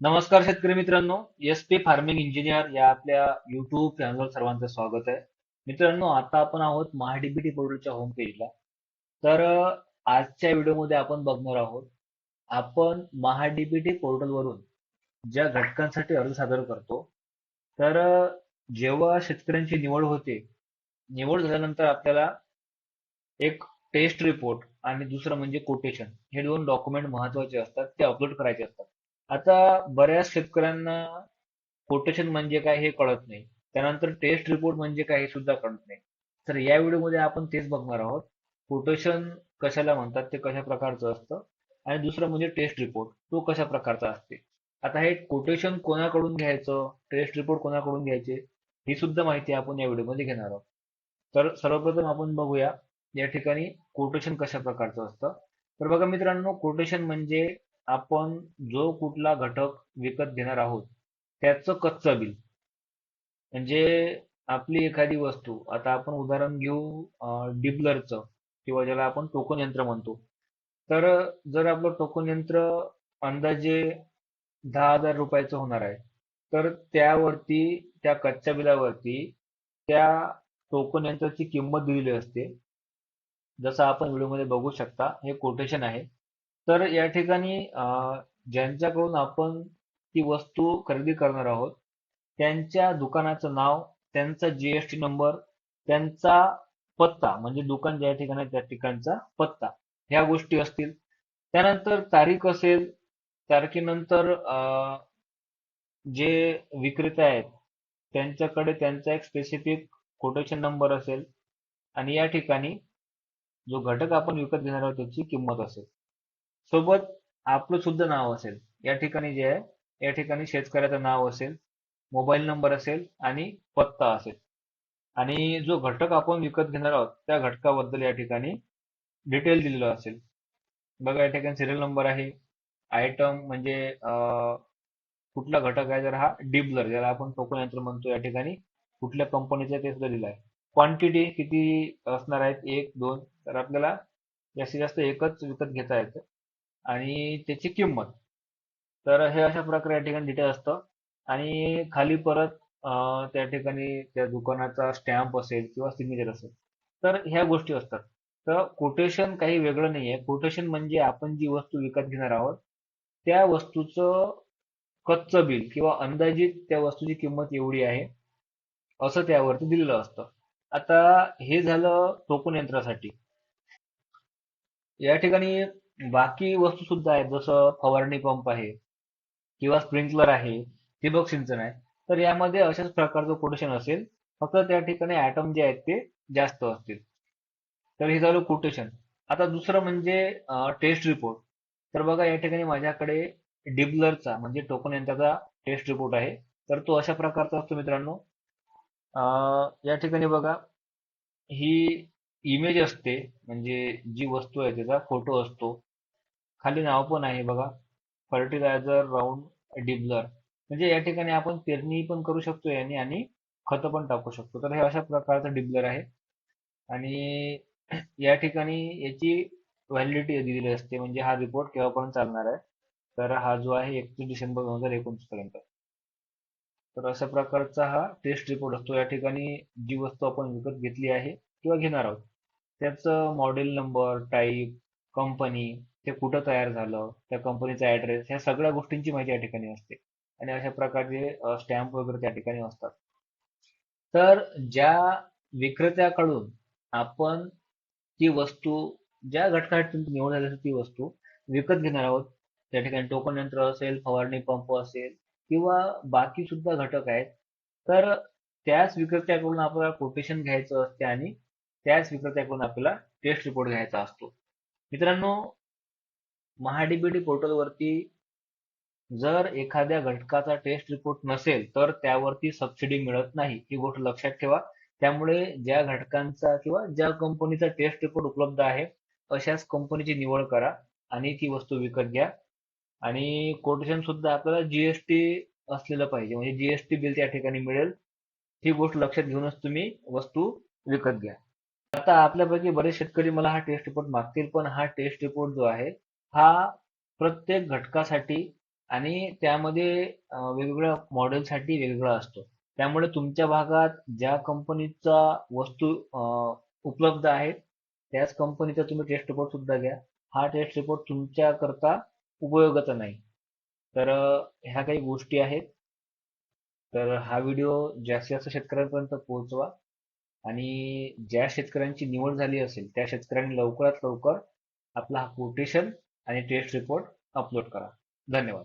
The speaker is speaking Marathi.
नमस्कार शेतकरी मित्रांनो एस पी फार्मिंग इंजिनियर या आपल्या युट्यूब चॅनलवर सर्वांचं स्वागत आहे. मित्रांनो आता आपण आहोत महाडीबीटी पोर्टलच्या होम पेजला तर आजच्या व्हिडिओमध्ये आपण बघणार आहोत आपण महाडीबीटी पोर्टलवरून ज्या घटकांसाठी अर्ज सादर करतो तर जेव्हा शेतकऱ्यांची निवड होते निवड झाल्यानंतर आपल्याला एक टेस्ट रिपोर्ट आणि दुसरं म्हणजे कोटेशन हे दोन डॉक्युमेंट महत्त्वाचे असतात ते अपलोड करायचे असतात. आता बऱ्याच शेतकऱ्यांना कोटेशन म्हणजे काय हे कळत नाही. त्यानंतर टेस्ट रिपोर्ट म्हणजे काय हे सुद्धा कळत नाही. तर या व्हिडिओमध्ये आपण तेच बघणार आहोत. कोटेशन कशाला म्हणतात ते कशा प्रकारचं असतं? आणि दुसरं म्हणजे टेस्ट रिपोर्ट तो कशा प्रकारचा असते? आता हे कोटेशन कोणाकडून घ्यायचं? टेस्ट रिपोर्ट कोणाकडून घ्यायचे? ही सुद्धा माहिती आपण या व्हिडिओमध्ये घेणार आहोत. तर सर्वप्रथम आपण बघूया या ठिकाणी कोटेशन कशा प्रकारचं असतं? तर बघा मित्रांनो कोटेशन म्हणजे आपण जो कुठला घटक विकत घेणार आहोत त्याचं कच्चं बिल. म्हणजे आपली एखादी वस्तू आता आपण उदाहरण घेऊ डिबलरचं किंवा ज्याला आपण टोकन यंत्र म्हणतो. तर जर आपलं टोकन यंत्र अंदाजे दहा हजार रुपयाचं होणार आहे तर त्यावरती त्या कच्च्या बिलावरती त्या टोकन यंत्राची किंमत दिलेली असते. जसं आपण व्हिडिओमध्ये बघू शकता हे कोटेशन आहे. तर या ठिकाणी अं, ज्यांच्याकडून आपण ती वस्तू खरेदी करणार आहोत त्यांच्या दुकानाचं नाव त्यांचा जीएसटी नंबर त्यांचा पत्ता म्हणजे दुकान ज्या ठिकाणी आहे त्या ठिकाणचा पत्ता ह्या गोष्टी असतील. त्यानंतर तारीख असेल तारखेनंतर अं, जे विक्रेते आहेत त्यांच्याकडे त्यांचा एक स्पेसिफिक कोटेशन नंबर असेल. आणि या ठिकाणी जो घटक आपण विकत घेणार आहोत त्याची किंमत असेल. सोबत आपलं सुद्धा नाव असेल. या ठिकाणी जे आहे या ठिकाणी शेतकऱ्याचं नाव असेल मोबाईल नंबर असेल आणि पत्ता असेल. आणि जो घटक आपण विकत घेणार आहोत त्या घटकाबद्दल या ठिकाणी डिटेल दिलेलं असेल. बघा या ठिकाणी सिरियल नंबर आहे. आयटम म्हणजे कुठला घटक आहे? जर हा डिबलर ज्याला आपण टोकन यंत्र म्हणतो या ठिकाणी कुठल्या कंपनीचा आहे ते सुद्धा दिलं आहे क्वांटिटी किती असणार आहेत? एक दोन. तर आपल्याला जास्तीत जास्त एकच विकत घेता येतं. आणि त्याची किंमत. तर हे अशा प्रकारे या ठिकाणी डिटेल असतं. आणि खाली परत त्या ठिकाणी त्या दुकानाचा स्टॅम्प असेल किंवा सिग्नेचर असेल तर ह्या गोष्टी असतात. तर कोटेशन काही वेगळं नाही आहे कोटेशन म्हणजे आपण जी वस्तू विकत घेणार आहोत त्या वस्तूचं कच्चं बिल किंवा अंदाजित त्या वस्तूची किंमत एवढी आहे असं त्यावरती दिलेलं असतं. आता हे झालं टोकन यंत्रासाठी. या ठिकाणी बाकी वस्तू सुद्धा आहेत जसं फवारणी पंप आहे किंवा स्प्रिंकलर आहे ठिबक सिंचन आहे तर यामध्ये अशाच प्रकारचं कोटेशन असेल. फक्त त्या ठिकाणी ऍटम जे आहेत ते जास्त असतील. तर हे झालं कोटेशन आता दुसरं म्हणजे टेस्ट रिपोर्ट तर बघा या ठिकाणी माझ्याकडे डिबलरचा म्हणजे टोकन यंत्राचा टेस्ट रिपोर्ट आहे. तर तो अशा प्रकारचा असतो मित्रांनो. या ठिकाणी बघा ही इमेज असते म्हणजे जी वस्तू आहे त्याचा फोटो असतो. खाली नाव पण आहे बघा. फर्टिलायझर राऊंड डिबलर म्हणजे या ठिकाणी आपण पेरणी पण करू शकतो याने आणि खत पण टाकू शकतो. तर हे अशा प्रकारचं डिबलर आहे. आणि या ठिकाणी याची व्हॅलिडिटी दिलेली असते. म्हणजे हा रिपोर्ट केव्हापर्यंत चालणार आहे? तर हा जो आहे एकतीस डिसेंबर दोन हजार एकोणीस पर्यंत. तर अशा प्रकारचा हा टेस्ट रिपोर्ट असतो. या ठिकाणी जी वस्तू आपण विकत घेतली आहे किंवा घेणार आहोत त्याचं मॉडेल नंबर टाईप कंपनी ते कुठं तयार झालं त्या कंपनीचा ऍड्रेस ह्या सगळ्या गोष्टींची माहिती या ठिकाणी असते. आणि अशा प्रकारचे स्टॅम्प वगैरे त्या ठिकाणी असतात. तर ज्या विक्रेत्याकडून आपण ती वस्तू ज्या घटकासाठी तुमची निवड असेल ती वस्तू विकत घेणार आहोत त्या ठिकाणी टोकन यंत्र असेल फवारणी पंप असेल किंवा बाकी सुद्धा घटक आहेत तर त्याच विक्रेत्याकडून आपल्याला कोटेशन घ्यायचं असते आणि त्याच विक्रेत्याकडून आपल्याला टेस्ट रिपोर्ट घ्यायचा असतो. मित्रांनो महाडीबीटी पोर्टलवरती जर एखाद्या घटकाचा टेस्ट रिपोर्ट नसेल तर त्यावरती सबसिडी मिळत नाही. ही गोष्ट लक्षात ठेवा. त्यामुळे ज्या घटकांचा किंवा ज्या कंपनीचा टेस्ट रिपोर्ट उपलब्ध आहे अशाच कंपनीची निवड करा आणि ती वस्तू विकत घ्या. आणि कोटेशन सुद्धा आपल्याला जीएसटी असलेलं पाहिजे. म्हणजे जीएसटी बिल त्या ठिकाणी मिळेल. ही गोष्ट लक्षात घेऊनच तुम्ही वस्तू विकत घ्या. आता आपल्यापैकी बरेच शेतकरी मला हा टेस्ट रिपोर्ट मागतील पण हा टेस्ट रिपोर्ट जो आहे हा प्रत्येक घटकासाठी आणि त्यामध्ये वेगवेगळ्या मॉडेलसाठी वेगवेगळा असतो. त्यामुळे तुमच्या भागात ज्या कंपनीचा वस्तू उपलब्ध आहे त्याच कंपनीचा तुम्ही टेस्ट रिपोर्ट सुद्धा घ्या. हा टेस्ट रिपोर्ट तुमच्या करता उपयोगाचा नाही. तर ह्या काही गोष्टी आहेत. तर हा व्हिडिओ जास्तीत जास्त शेतकऱ्यांपर्यंत पोहोचवा. आणि ज्या शेतकऱ्यांची निवड झाली असेल त्या शेतकऱ्यांनी लवकरात लवकर आपला हा कोटेशन आणि टेस्ट रिपोर्ट अपलोड करा. धन्यवाद.